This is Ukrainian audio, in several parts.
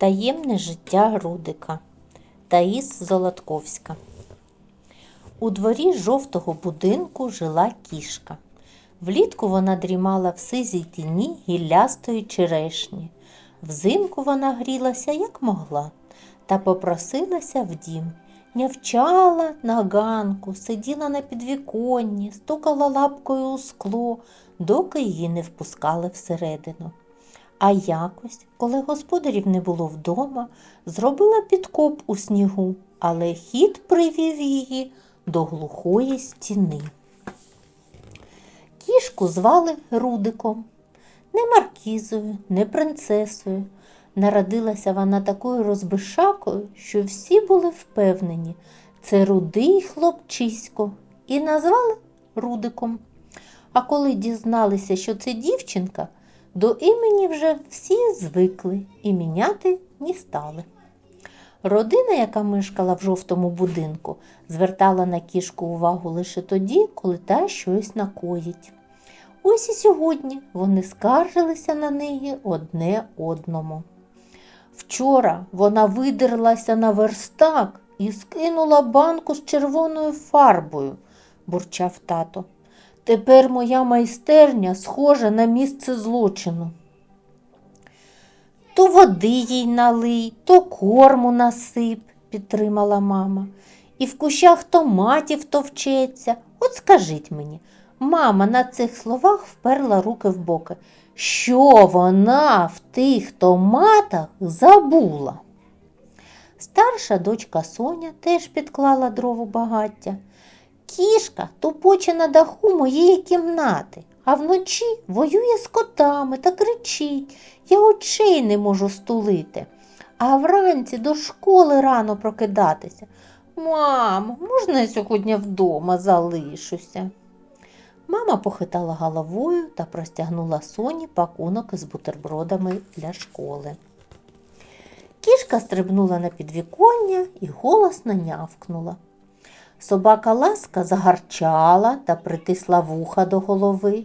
Таємне життя Рудика Таїс Золотковська. У дворі жовтого будинку жила кішка. Влітку вона дрімала в сизій тіні гіллястої черешні. Взимку вона грілася, як могла, та попросилася в дім. Нявчала на ганку, сиділа на підвіконні, стукала лапкою у скло, доки її не впускали всередину. А якось, коли господарів не було вдома, зробила підкоп у снігу, але хід привів її до глухої стіни. Кішку звали Рудиком, не маркізою, не принцесою. Народилася вона такою розбишакою, що всі були впевнені, це рудий хлопчисько, і назвали Рудиком. А коли дізналися, що це дівчинка, до імені вже всі звикли і міняти не стали. Родина, яка мешкала в жовтому будинку, звертала на кішку увагу лише тоді, коли та щось накоїть. Ось і сьогодні вони скаржилися на неї одне одному. Вчора вона видерлася на верстак і скинула банку з червоною фарбою, бурчав тато. Тепер моя майстерня схожа на місце злочину. То води їй налий, то корму насип, підтримала мама. І в кущах томатів товчеться. От скажіть мені, мама на цих словах вперла руки в боки. Що вона в тих томатах забула? Старша дочка Соня теж підклала дров у багаття. Кішка тупоче на даху моєї кімнати, а вночі воює з котами та кричить. Я очей не можу стулити. А вранці до школи рано прокидатися. Мам, можна я сьогодні вдома залишуся? Мама похитала головою та простягнула соні пакунок із бутербродами для школи. Кішка стрибнула на підвіконня і голосно нявкнула. Собака ласка загарчала та притисла вуха до голови.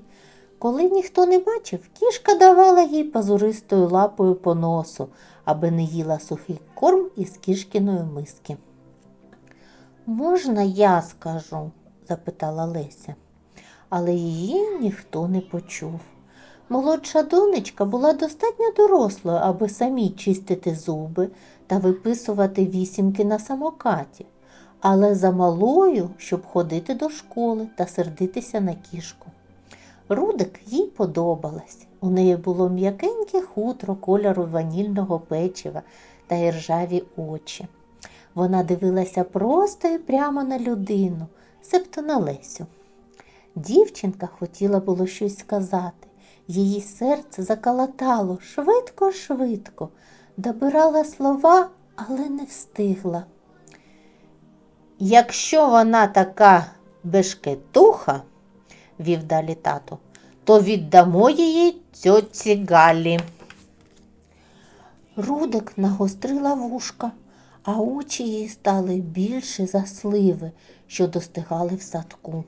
Коли ніхто не бачив, кішка давала їй пазуристою лапою по носу, аби не їла сухий корм із кішкиної миски. Можна я скажу? запитала Леся, але її ніхто не почув. Молодша донечка була достатньо дорослою, аби самій чистити зуби та виписувати вісімки на самокаті, але замалою, щоб ходити до школи та сердитися на кішку. Рудик їй подобалась. У неї було м'якеньке хутро кольору ванільного печива та іржаві очі. Вона дивилася просто і прямо на людину, себто на Лесю. Дівчинка хотіла було щось сказати. Її серце закалатало швидко-швидко, добирала слова, але не встигла. Якщо вона така бешкетуха, вів далі тато, то віддамо її цьоці Галі. Рудик нагострила вушка, а очі її стали більше за сливи, що достигали в садку.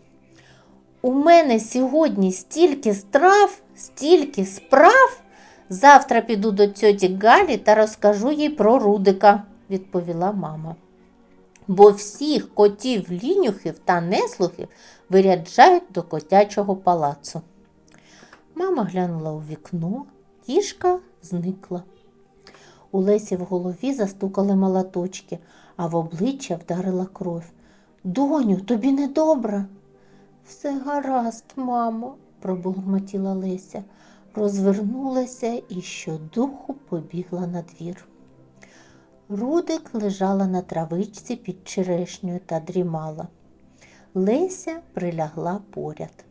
У мене сьогодні стільки страв, стільки справ. Завтра піду до тьоті Галі та розкажу їй про Рудика, відповіла мама. Бо всіх котів лінюхів та неслухів виряджають до котячого палацу. Мама глянула у вікно, кішка зникла. У Лесі в голові застукали молоточки, а в обличчя вдарила кров. Доню, тобі недобре. Все гаразд, мамо, пробурмотіла Леся, розвернулася і щодуху побігла на двір. Рудик лежала на травичці під черешнею та дрімала. Леся прилягла поряд.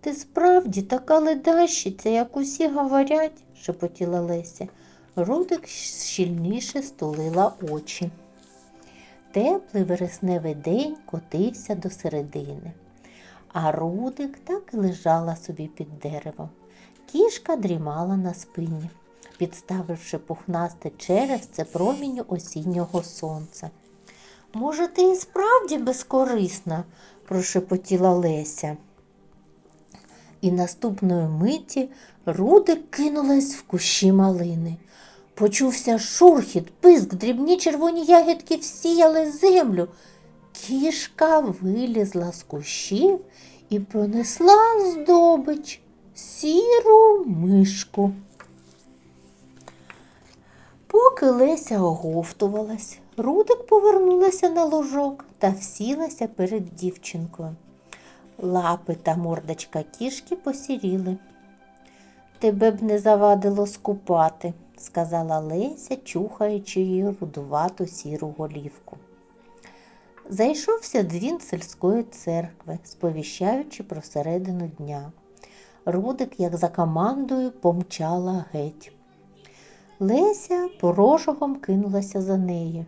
Ти справді така ледащиця, як усі говорять, шепотіла Леся. Рудик щільніше стулила очі. Теплий вересневий день котився до середини, а Рудик так і лежала собі під деревом. Кішка дрімала на спині, підставивши пухнасте черевце промінню осіннього сонця. Може, ти і справді безкорисна, прошепотіла Леся. І наступної миті Рудик кинулась в кущі малини. Почувся шурхіт, писк, дрібні червоні ягідки всіяли землю. Кішка вилізла з кущів і пронесла здобич сіру мишку. Поки Леся оговтувалась, Рудик повернулася на ложок та всілася перед дівчинкою. Лапи та мордочка кішки посіріли. Тебе б не завадило скупати, сказала Леся, чухаючи її рудувату сіру голівку. Зайшовся дзвін сільської церкви, сповіщаючи про середину дня. Рудик, як за командою, помчала геть. Леся порожогом кинулася за нею.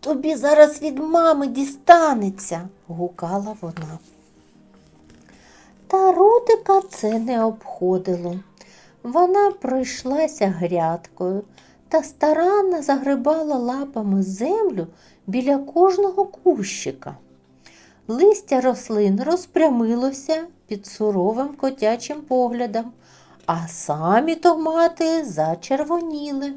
Тобі зараз від мами дістанеться, гукала вона. Та Рудика це не обходило. Вона пройшлася грядкою та старанно загрибала лапами землю біля кожного кущика. Листя рослин розпрямилося під суровим котячим поглядом, а самі томати зачервоніли.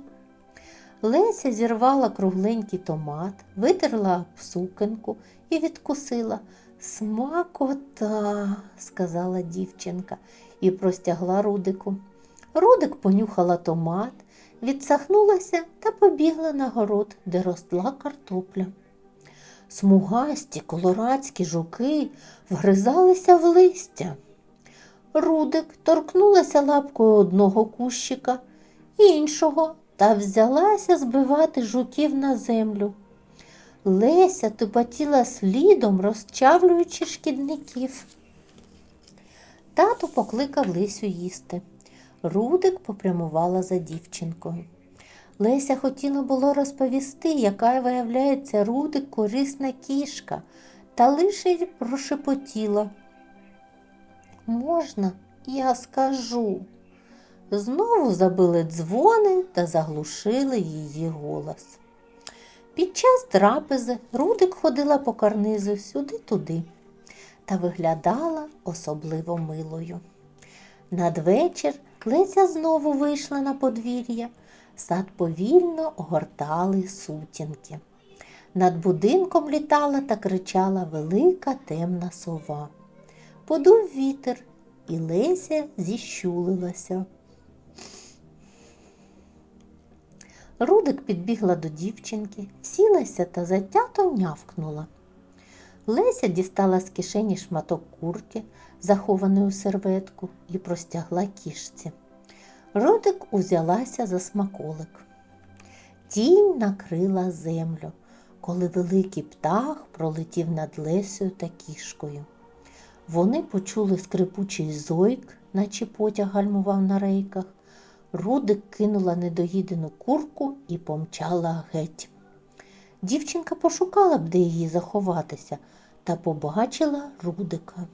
Леся зірвала кругленький томат, витерла сукенку і відкусила. Смакота, сказала дівчинка і простягла Рудику. Рудик понюхала томат, відсахнулася та побігла на город, де росла картопля. Смугасті колорадські жуки вгризалися в листя. Рудик торкнулася лапкою одного кущика, іншого та взялася збивати жуків на землю. Леся тупотіла слідом, розчавлюючи шкідників. Тато покликав Лесю їсти. Рудик попрямувала за дівчинкою. Леся хотіла було розповісти, яка виявляється Рудик корисна кішка, та лише прошепотіла. Можна, я скажу. Знову забили дзвони та заглушили її голос. Під час трапези Рудик ходила по карнизу сюди-туди та виглядала особливо милою. Надвечір Леся знову вийшла на подвір'я, сад повільно огортали сутінки. Над будинком літала та кричала велика темна сова. Подув вітер, і Леся зіщулилася. Рудик підбігла до дівчинки, сілася та затято нявкнула. Леся дістала з кишені шматок курки, захований у серветку, і простягла кішці. Рудик узялася за смаколик. Тінь накрила землю, коли великий птах пролетів над Лесею та кішкою. Вони почули скрипучий зойк, наче потяг гальмував на рейках. Рудик кинула недоїдену курку і помчала геть. Дівчинка пошукала б, де її заховатися, та побачила Рудика.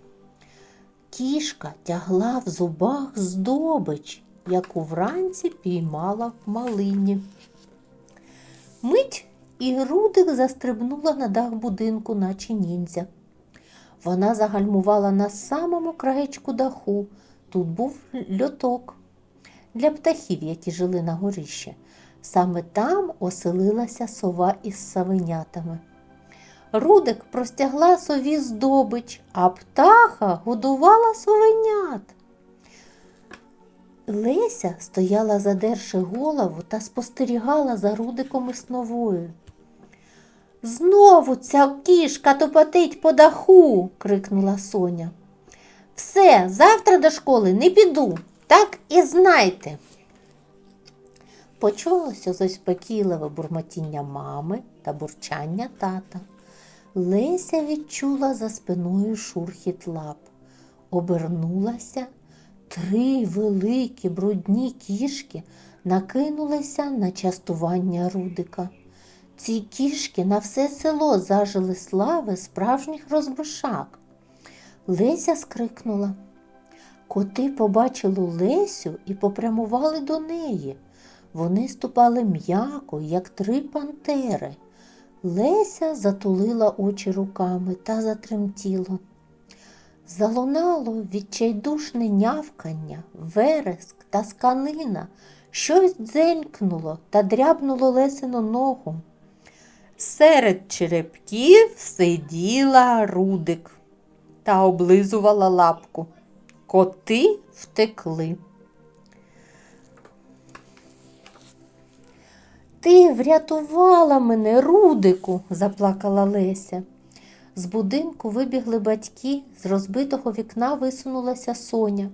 Кішка тягла в зубах здобич, яку вранці піймала в малині. Мить і Рудик застрибнула на дах будинку, наче ніндзя. Вона загальмувала на самому краєчку даху. Тут був льоток для птахів, які жили на горищі. Саме там оселилася сова із савенятами. Рудик простягла сові здобич, а птаха годувала совенят. Леся стояла, задерши голову, та спостерігала за Рудиком і сновою. Знову ця кішка топотить по даху, крикнула Соня. Все, завтра до школи не піду, так і знайте. Почулося заспокійливе бурмотіння мами та бурчання тата. Леся відчула за спиною шурхіт лап, обернулася. Три великі брудні кішки накинулися на частування Рудика. Ці кішки на все село зажили слави справжніх розбишак. Леся скрикнула. Коти побачили Лесю і попрямували до неї. Вони ступали м'яко, як три пантери. Леся затулила очі руками та затремтіло. Залунало відчайдушне нявкання, вереск та сканина, Щось дзенькнуло та дрябнуло Лесину ногу. Серед черепків сиділа Рудик та облизувала лапку. Коти втекли. Ти врятувала мене, Рудику, заплакала Леся. З будинку вибігли батьки, з розбитого вікна висунулася Соня.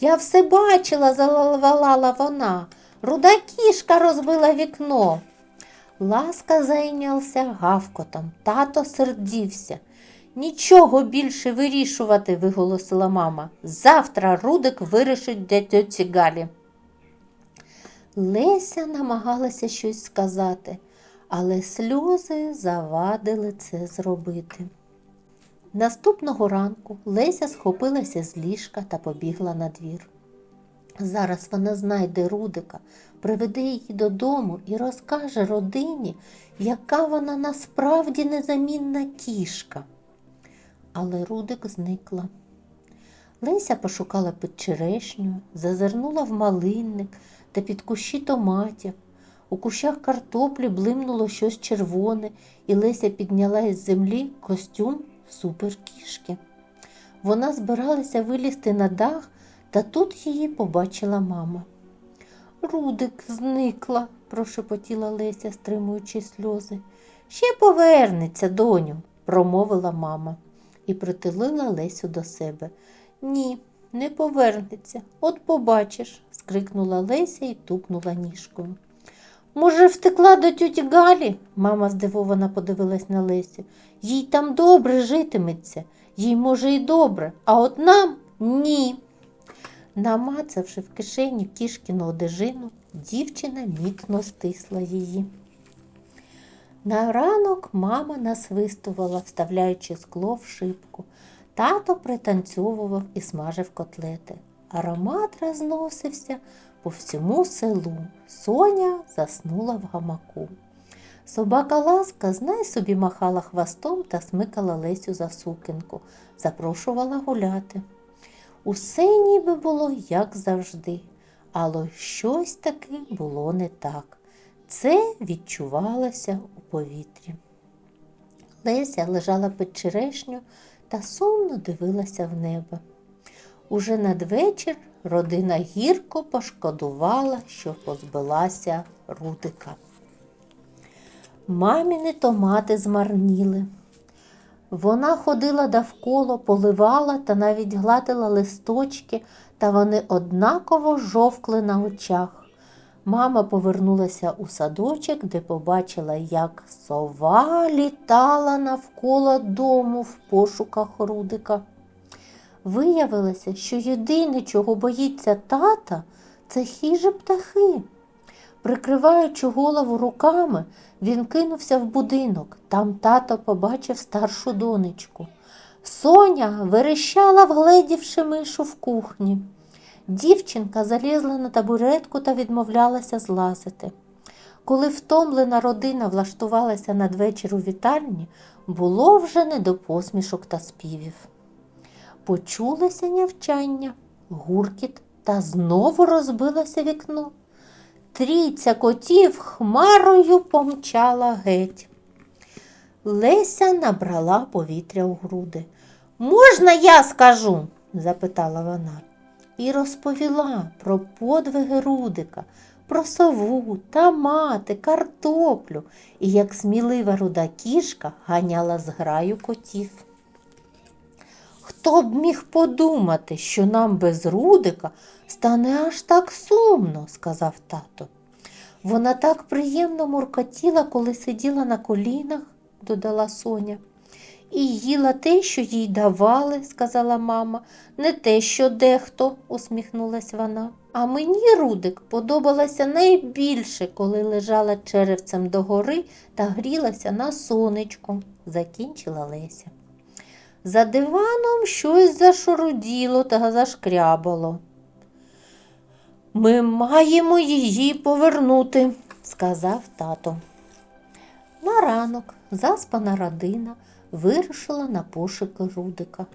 Я все бачила, залавала вона. Руда кішка розбила вікно. Ласка зайнявся гавкотом, тато сердівся. Нічого більше вирішувати, виголосила мама. Завтра Рудик вирішить для тьоті Галі. Леся намагалася щось сказати, але сльози завадили це зробити. Наступного ранку Леся схопилася з ліжка та побігла на двір. Зараз вона знайде Рудика, приведе її додому і розкаже родині, яка вона насправді незамінна кішка. Але Рудик зникла. Леся пошукала під черешню, зазирнула в малинник та під кущі томатів. У кущах картоплі блимнуло щось червоне, і Леся підняла із землі костюм суперкішки. Вона збиралася вилізти на дах, та тут її побачила мама. Рудик зникла, прошепотіла Леся, стримуючи сльози. Ще повернеться, доню, промовила мама і притулила Лесю до себе. Ні, не повернеться, от побачиш, скрикнула Леся і тупнула ніжкою. Може, втекла до тюті Галі? Мама здивовано подивилась на Лесю. Їй там добре житиметься, їй, може, і добре, а от нам ні. Намацавши в кишені кішкіну одежину, дівчина міцно стисла її. На ранок мама насвистувала, вставляючи скло в шибку. Тато пританцьовував і смажив котлети. Аромат розносився по всьому селу. Соня заснула в гамаку. Собака Ласка, знай собі, махала хвостом та смикала Лесю за сукенку, запрошувала гуляти. Усе ніби було як завжди, але щось таки було не так. Це відчувалося у повітрі. Леся лежала під черешню та сумно дивилася в небо. Уже надвечір родина гірко пошкодувала, що позбилася Рудика. Маміни томати змарніли. Вона ходила довкола, поливала та навіть гладила листочки, та вони однаково жовкли на очах. Мама повернулася у садочок, де побачила, як сова літала навколо дому в пошуках Рудика. Виявилося, що єдине, чого боїться тата, це хижі птахи. Прикриваючи голову руками, він кинувся в будинок. Там тато побачив старшу донечку. Соня верещала, вгледівши мишу в кухні. Дівчинка залізла на табуретку та відмовлялася злазити. Коли втомлена родина влаштувалася надвечір у вітальні, було вже не до посмішок та співів. Почулося нявчання, гуркіт та знову розбилося вікно. Трійця котів хмарою помчала геть. Леся набрала повітря у груди. Можна я скажу? запитала вона і розповіла про подвиги Рудика, про сову, томати, картоплю і як смілива руда кішка ганяла зграю котів. Хто б міг подумати, що нам без Рудика стане аж так сумно, сказав тато. Вона так приємно муркотіла, коли сиділа на колінах, додала Соня. І їла те, що їй давали, сказала мама, не те, що дехто, усміхнулась вона. А мені Рудик подобалася найбільше, коли лежала черевцем догори та грілася на сонечку, закінчила Леся. За диваном щось зашуруділо та зашкрябало. Ми маємо її повернути, сказав тато. На ранок заспана родина вирушила на пошуки Рудика.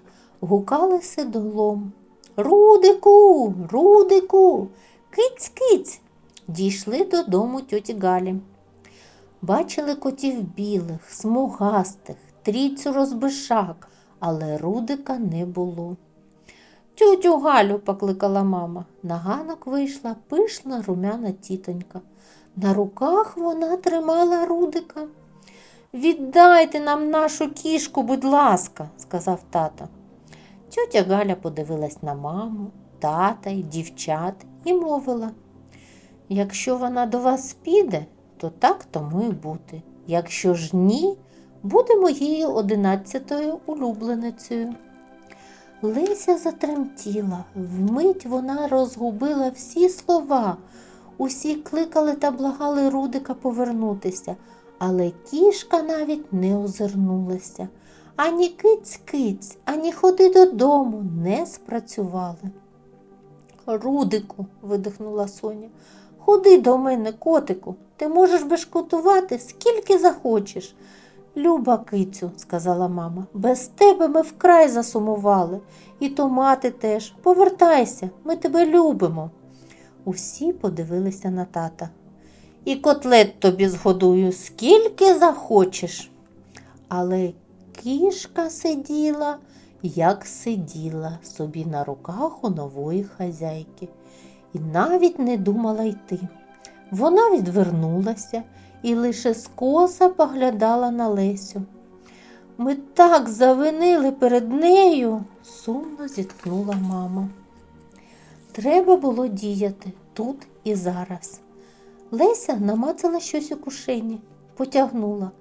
Гукали сидолом. Рудику, Рудику, киць киць. дійшли додому тьоті Галі. Бачили котів білих, смугастих, трійцю розбишак, але Рудика не було. Тютю Галю, покликала мама. На ганок вийшла пишна румяна тітонька. На руках вона тримала Рудика. Віддайте нам нашу кішку, будь ласка, сказав тато. Тьотя Галя подивилась на маму, тата й дівчат і мовила. Якщо вона до вас піде, то так тому і бути. Якщо ж ні, буде моєю одинадцятою улюбленицею. Леся затремтіла, вмить вона розгубила всі слова. Усі кликали та благали Рудика повернутися, але кішка навіть не озирнулася. Ані киць-киць, ані ходи додому не спрацювали. Рудику, видихнула Соня, ходи до мене, котику, ти можеш бешкотувати скільки захочеш. Люба кицю, сказала мама, без тебе ми вкрай засумували. І то мати теж. Повертайся, ми тебе любимо. Усі подивилися на тата. І котлет тобі згодую, скільки захочеш. Але кішка сиділа, як сиділа собі на руках у нової хазяйки, і навіть не думала йти. Вона відвернулася і лише скоса поглядала на Лесю. Ми так завинили перед нею, сумно зітхнула мама. Треба було діяти тут і зараз. Леся намацала щось у кушені, потягнула.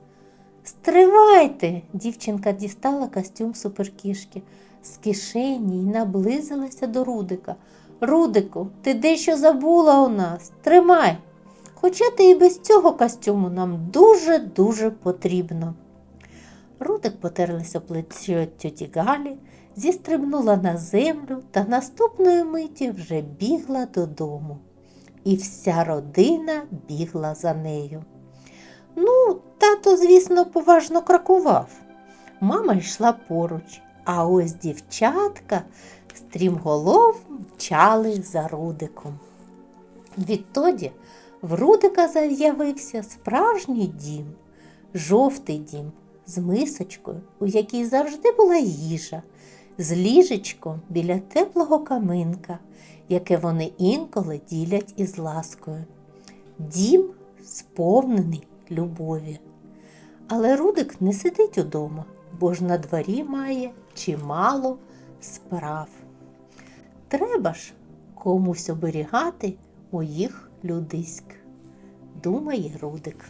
Стривайте! Дівчинка дістала костюм суперкішки з кишені й наблизилася до Рудика. Рудику, ти дещо забула у нас. Тримай. Хоча ти і без цього костюму нам дуже-дуже потрібно. Рудик потерлася плече тьоті Галі, зістрибнула на землю та наступної миті вже бігла додому. І вся родина бігла за нею. Ну, тато, звісно, поважно крокував. Мама йшла поруч, а ось дівчатка стрімголов мчали за Рудиком. Відтоді в Рудика з'явився справжній дім, жовтий дім з мисочкою, у якій завжди була їжа, з ліжечком біля теплого каминка, яке вони інколи ділять із ласкою. Дім сповнений любові. Але Рудик не сидить удома, бо ж на дворі має чимало справ. Треба ж комусь оберігати моїх людиськ, думає Рудик.